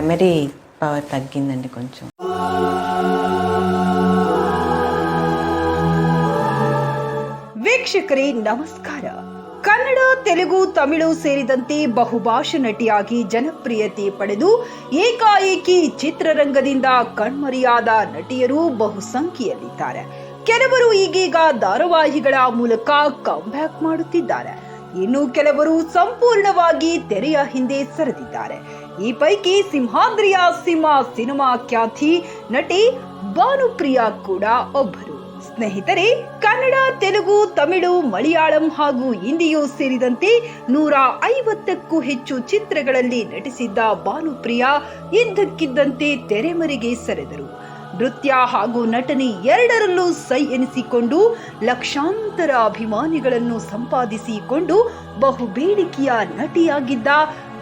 Memory power తగ్గిందండి కొంచెం ವೀಕ್ಷಕರೇ ನಮಸ್ಕಾರ ಕನ್ನಡ ತೆಲುಗು ತಮಿಳು ಸೇರಿದಂತೆ ಬಹುಭಾಷಾ ನಟಿಯಾಗಿ ಜನಪ್ರಿಯತೆ ಪಡೆದು ಏಕಾಏಕಿ ಚಿತ್ರರಂಗದಿಂದ ಕಣ್ಮರೆಯಾದ ನಟಿಯರು ಬಹುಸಂಖ್ಯೆಯಲ್ಲಿದ್ದಾರೆ ಕೆಲವರು ಈಗೀಗ ಧಾರಾವಾಹಿಗಳ ಮೂಲಕ ಕಂಬ್ಯಾಕ್ ಮಾಡುತ್ತಿದ್ದಾರೆ ಇನ್ನು ಕೆಲವರು ಸಂಪೂರ್ಣವಾಗಿ ತೆರೆಯ ಹಿಂದೆ ಸರಿದಿದ್ದಾರೆ. ಈ ಪೈಕಿ ಸಿಂಹಾದ್ರಿಯ ಸಿಂಹ ಸಿನಿಮಾ ಖ್ಯಾತಿ ನಟಿ ಭಾನುಪ್ರಿಯಾ ಕೂಡ ಒಬ್ಬರು. ಸ್ನೇಹಿತರೆ, ಕನ್ನಡ, ತೆಲುಗು, ತಮಿಳು, ಮಲಯಾಳಂ ಹಾಗೂ ಹಿಂದಿಯೂ ಸೇರಿದಂತೆ ನೂರ ಐವತ್ತಕ್ಕೂ ಹೆಚ್ಚು ಚಿತ್ರಗಳಲ್ಲಿ ನಟಿಸಿದ್ದ ಭಾನುಪ್ರಿಯಾ ಇದ್ದಕ್ಕಿದ್ದಂತೆ ತೆರೆಮರೆಗೆ ಸೆರೆದರು. ನೃತ್ಯ ಹಾಗೂ ನಟನೆ ಎರಡರಲ್ಲೂ ಸೈ ಎನಿಸಿಕೊಂಡು ಲಕ್ಷಾಂತರ ಅಭಿಮಾನಿಗಳನ್ನು ಸಂಪಾದಿಸಿಕೊಂಡು ಬಹು ಬೇಡಿಕೆಯ ನಟಿಯಾಗಿದ್ದ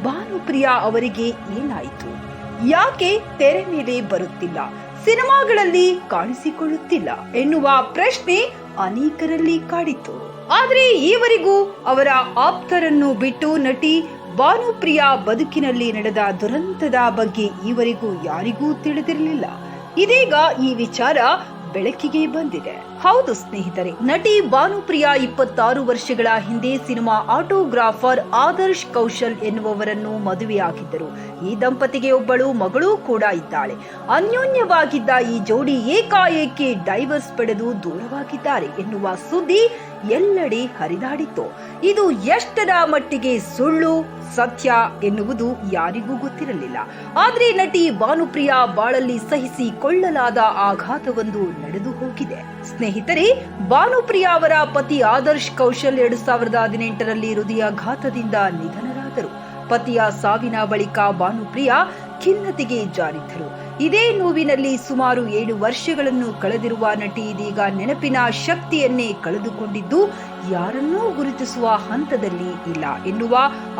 ಭಾನುಪ್ರಿಯಾ ಅವರಿಗೆ ಏನಾಯಿತು? ಯಾಕೆ ತೆರೆ ಮೇಲೆ ಬರುತ್ತಿಲ್ಲ? ಸಿನಿಮಾಗಳಲ್ಲಿ ಕಾಣಿಸಿಕೊಳ್ಳುತ್ತಿಲ್ಲ ಎನ್ನುವ ಪ್ರಶ್ನೆ ಅನೇಕರಲ್ಲಿ ಕಾಡಿತು ಆದ್ರೆ ಈವರೆಗೂ ಅವರ ಆಪ್ತರನ್ನು ಬಿಟ್ಟು ನಟಿ ಭಾನುಪ್ರಿಯಾ ಬದುಕಿನಲ್ಲಿ ನಡೆದ ದುರಂತದ ಬಗ್ಗೆ ಈವರೆಗೂ ಯಾರಿಗೂ ತಿಳಿದಿರಲಿಲ್ಲ. ಇದೀಗ ಈ ವಿಚಾರ ಬೆಳಕಿಗೆ ಬಂದಿದೆ. ಹೌದು ಸ್ನೇಹಿತರೆ, ನಟಿ ಭಾನುಪ್ರಿಯಾ ಇಪ್ಪತ್ತಾರು ವರ್ಷಗಳ ಹಿಂದೆ ಸಿನಿಮಾ ಆಟೋಗ್ರಾಫರ್ ಆದರ್ಶ್ ಕೌಶಲ್ ಎನ್ನುವವರನ್ನು ಮದುವೆಯಾಗಿದ್ದರು. ಈ ದಂಪತಿಗೆ ಒಬ್ಬಳು, ಮಗಳೂ ಕೂಡ ಇದ್ದಾಳೆ. ಅನ್ಯೋನ್ಯವಾಗಿದ್ದ ಈ ಜೋಡಿ ಏಕಾಏಕಿ ಡೈವರ್ಸ್ ಪಡೆದು ದೂರವಾಗಿದ್ದಾರೆ ಎನ್ನುವ ಸುದ್ದಿ ಎಲ್ಲೆಡೆ ಹರಿದಾಡಿತ್ತು. ಇದು ಎಷ್ಟರ ಮಟ್ಟಿಗೆ ಸುಳ್ಳು, ಸತ್ಯ ಎನ್ನುವುದು ಯಾರಿಗೂ ಗೊತ್ತಿರಲಿಲ್ಲ. ಆದ್ರೆ ನಟಿ ಭಾನುಪ್ರಿಯಾ ಬಾಳಲ್ಲಿ ಸಹಿಸಿಕೊಳ್ಳಲಾದ ಆಘಾತವೊಂದು ನಡೆದು ಹೋಗಿದೆ. ಸ್ನೇಹಿತರೆ, ಭಾನುಪ್ರಿಯಾ ಅವರ ಪತಿ ಆದರ್ಶ್ ಕೌಶಲ್ ಎರಡು ಸಾವಿರದ ಹದಿನೆಂಟರಲ್ಲಿ ಹೃದಯಾಘಾತದಿಂದ ನಿಧನರಾದರು. ಪತಿಯ ಸಾವಿನ ಬಳಿಕ ಭಾನುಪ್ರಿಯಾ ಖಿನ್ನತೆಗೆ ಜಾರಿದ್ದರು. ಇದೇ ನೋವಿನಲ್ಲಿ ಸುಮಾರು ಏಳು ವರ್ಷಗಳನ್ನು ಕಳೆದಿರುವ ನಟಿ ಇದೀಗ ನೆನಪಿನ ಶಕ್ತಿಯನ್ನೇ ಕಳೆದುಕೊಂಡಿದ್ದು, ಯಾರನ್ನೂ ಗುರುತಿಸುವ ಹಂತದಲ್ಲಿ ಇಲ್ಲ ಎನ್ನುವ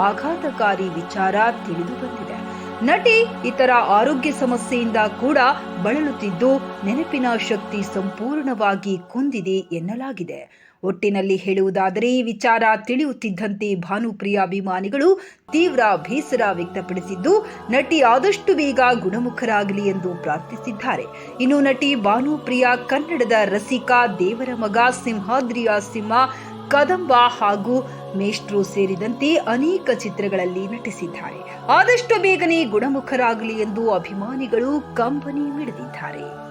ಆಘಾತಕಾರಿ ವಿಚಾರ ತಿಳಿದು ಬಂದಿದೆ. ನಟಿ ಇತರ ಆರೋಗ್ಯ ಸಮಸ್ಯೆಯಿಂದ ಕೂಡ ಬಳಲುತ್ತಿದ್ದು ನೆನಪಿನ ಶಕ್ತಿ ಸಂಪೂರ್ಣವಾಗಿ ಕುಂದಿದೆ ಎನ್ನಲಾಗಿದೆ. ಒಟ್ಟಿನಲ್ಲಿ ಹೇಳುವುದಾದರೆ ಈ ವಿಚಾರ ತಿಳಿಯುತ್ತಿದ್ದಂತೆ ಭಾನುಪ್ರಿಯ ಅಭಿಮಾನಿಗಳು ತೀವ್ರ ಬೇಸರ ವ್ಯಕ್ತಪಡಿಸಿದ್ದು, ನಟಿ ಆದಷ್ಟು ಬೇಗ ಗುಣಮುಖರಾಗಲಿ ಎಂದು ಪ್ರಾರ್ಥಿಸಿದ್ದಾರೆ. ಇನ್ನು ನಟಿ ಭಾನುಪ್ರಿಯ ಕನ್ನಡದ ರಸಿಕಾ ದೇವರ ಮಗ ಸಿಂಹಾದ್ರಿಯ ಸಿಂಹ ಕದಂಬ ಹಾಗೂ ಮೇಷ್ಟ್ರು ಸೇರಿದಂತೆ ಅನೇಕ ಚಿತ್ರಗಳಲ್ಲಿ ನಟಿಸಿದ್ದಾರೆ. ಆದಷ್ಟು ಬೇಗನೆ ಗುಣಮುಖರಾಗಲಿ ಎಂದು ಅಭಿಮಾನಿಗಳು ಕಂಬನಿ ಮಿಡಿದಿದ್ದಾರೆ.